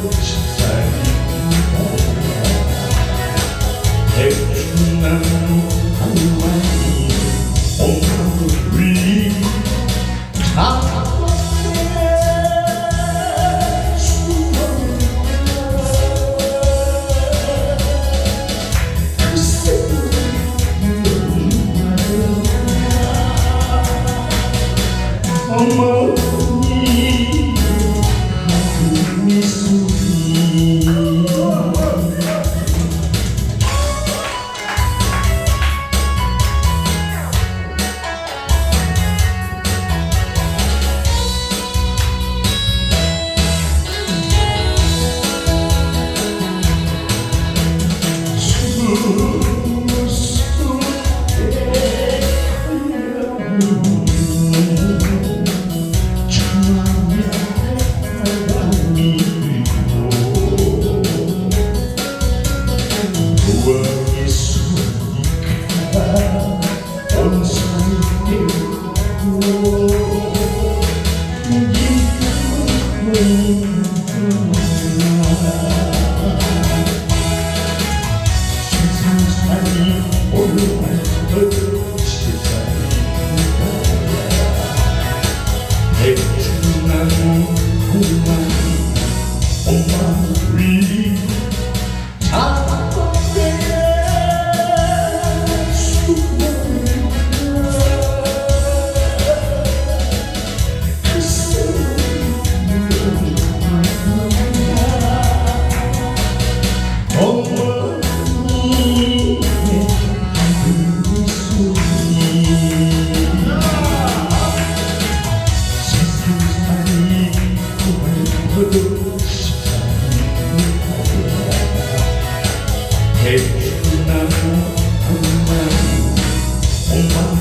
emotion. you. 나는 고마워 고마워 Hey,